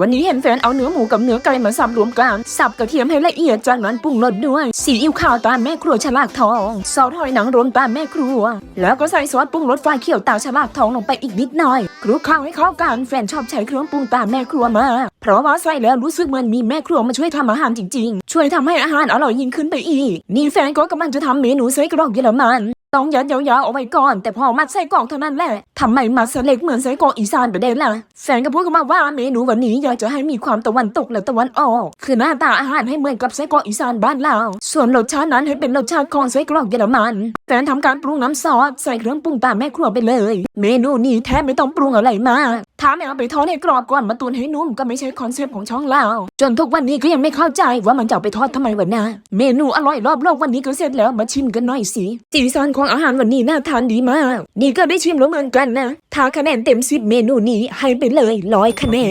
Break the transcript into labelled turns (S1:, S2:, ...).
S1: วันนี้เห็นแฟนเอาเนื้อหมูกับเนื้อไก่มาสับรวมกัน สับกระเทียมให้ละเอียดจากนั้นปรุงรสด้วยซีอิ๊วขาวตามแม่ครัวฉลากทองซอสหอยนางรมตามแม่ครัว แล้วก็ใส่ซอสปรุงรสไฟเขียวตาฉลากทองลงไปอีกนิดหน่อยคลุกเคล้าให้เข้ากันแฟนชอบใช้เครื่องปรุงตามแม่ครัวมากเพราะว่าใส่แล้วรู้สึกเหมือนมีแม่ครัวมาช่วยทำอาหารจริงๆ ช่วยทำให้อาหารอร่อยยิ่งขึ้นไปอีก นี่แฟนก็กำลังจะทำเมนูไส้กรอกเยอรมัน ต้องยัดยาวๆเอาไว้ก่อน แต่พอมัดไส้กรอกเท่านั้นแหละทำไมมัดสเล็กเหมือนไส้กรอกอีสานไปได้ล่ะแฟนก็พูดกันมาว่าเมนูวันนี้อยากจะให้มีความตะวันตกและตะวันออก คือหน้าตาอาหารให้เหมือนกับไส้กรอกอีสานบ้านเราส่วนรสชาตินั้นให้เป็นรสชาติของไส้กรอกเยอรมันแฟนทำการปรุงน้ำซอสใส่เครื่องปรุงตามแม่ครัวไปเลย เมนูนี้แทบไม่ต้องปรุงอะไรมาก ถ้าไม่เอาไปทอดให้กรอบก่อนมาตุนให้นุ่มก็ไม่ใช่คอนเซปต์ของช่องเราจนทุกวันนี้ก็ยังไม่เข้าใจว่ามันจะเอาไปทอดทำไมวะนะเมนูอร่อยรอบโลกวันนี้ก็เสร็จแล้วมาชิมกันหน่อยสิสีสันของอาหารวันนี้น่าทานดีมาก นี่ก็ได้ชิมแล้วเหมือนกันนะถ้าคะแนนเต็มสิบเมนูนี้ให้ไปเลยร้อยคะแนน